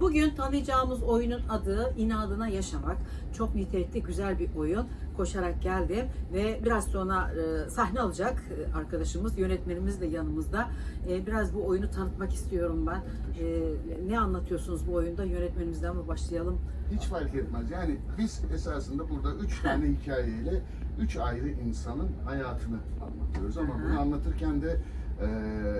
Bugün tanıyacağımız oyunun adı İnadına Yaşamak. Çok nitelikli güzel bir oyun. Koşarak geldim ve biraz sonra e, sahne alacak e, arkadaşımız, yönetmenimiz de yanımızda. E, biraz bu oyunu tanıtmak istiyorum ben. E, ne anlatıyorsunuz bu oyunda? Yönetmenimizden mi başlayalım? Hiç fark etmez. Yani biz esasında burada üç tane hikayeyle üç ayrı insanın hayatını anlatıyoruz. Ama bunu anlatırken de e,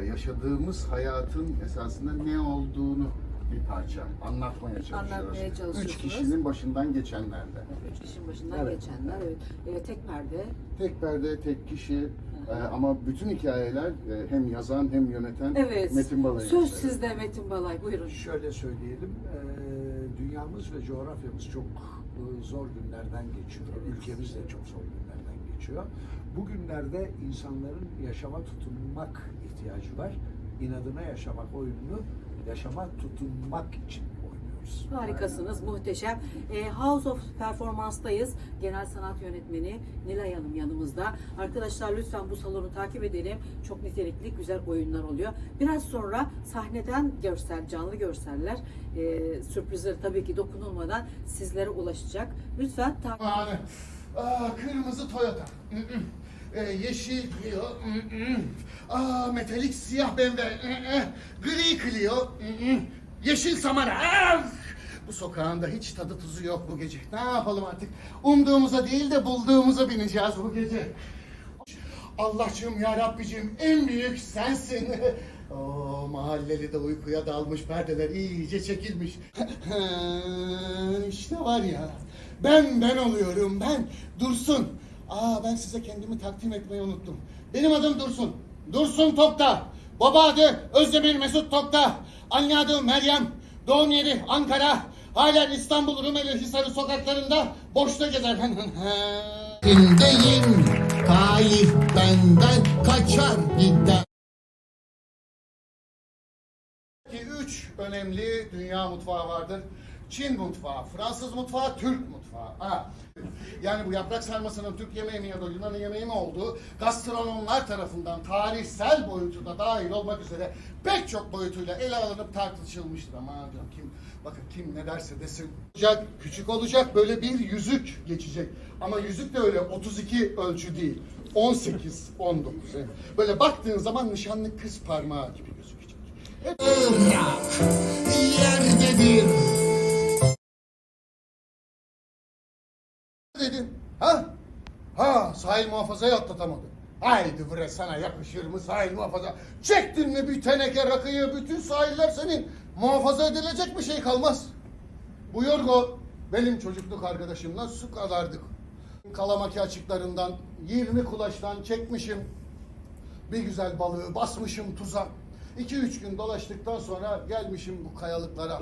yaşadığımız hayatın esasında ne olduğunu bir parça anlatmaya çalışıyoruz. Anlatmaya çalışıyorsunuz. Üç kişinin başından geçenlerle. Üç kişinin başından Evet. geçenler. Evet. E, tek perde. Tek perde, tek kişi e, hı. ama bütün hikayeler e, hem yazan hem yöneten Evet. Metin Balay'ın Söz eseri. sizde Metin Balay. Buyurun. Şöyle söyleyelim, eee, dünyamız ve coğrafyamız çok eee, zor günlerden geçiyor. Ülkemiz de çok zor günlerden geçiyor. Bugünlerde insanların yaşama tutunmak ihtiyacı var. İnadına yaşamak oyununu yaşama tutunmak için oynuyoruz. Harikasınız, muhteşem. E, House of Performance'dayız. Genel sanat yönetmeni Nilay Hanım yanımızda. Arkadaşlar lütfen bu salonu takip edelim. Çok nitelikli, güzel oyunlar oluyor. Biraz sonra sahneden görsel, canlı görseller, e, sürprizler tabii ki dokunulmadan sizlere ulaşacak. Lütfen takip Yani, aa, kırmızı Toyota. Ee, yeşil Clio. Hı hı. Aa, metalik siyah BMW. Hı hı. Gri Clio. Hı. Yeşil Samara. Bu sokağın da hiç tadı tuzu yok bu gece. Ne yapalım artık? Umduğumuza değil de bulduğumuza bineceğiz bu gece. Allah'cığım ya Rabbicim en büyük sensin. O mahalleli de uykuya dalmış perdeler iyice çekilmiş. işte var ya ben ben oluyorum ben Dursun. Aa ben size kendimi takdim etmeyi unuttum. Benim adım Dursun. Dursun Tokta. Baba adı Özdemir Mesut Tokta. Anne adı Meryem. Doğum yeri Ankara. Halen İstanbul Rumeli Hisarı sokaklarında boşta gezer. Dindeyim, talih benden kaçar gider. Üç önemli dünya mutfağı vardır. Çin mutfağı, Fransız mutfağı, Türk mutfağı. Ha. Yani bu yaprak sarmasının Türk yemeği mi ya da Yunan yemeği mi olduğu gastronomlar tarafından tarihsel boyutu da dahil olmak üzere pek çok boyutuyla ele alınıp tartışılmıştır. Ama kim bakın kim ne derse desin. Olacak, küçük olacak böyle bir yüzük geçecek. Ama yüzük de öyle 32 ölçü değil. 18, 19. Evet. Böyle baktığın zaman nişanlı kız parmağı gibi gözükecek. Hep yerdedir. Dedin. Ha? Ha sahil muhafazayı atlatamadı. Haydi bre sana yakışır mı sahil muhafaza? Çektin mi bir teneke rakıyı bütün sahiller senin. Muhafaza edilecek bir şey kalmaz. Bu Yorgo benim çocukluk arkadaşımla su kalardık. Kalamaki açıklarından 20 kulaçtan çekmişim. Bir güzel balığı basmışım tuza. 2-3 gün dolaştıktan sonra gelmişim bu kayalıklara.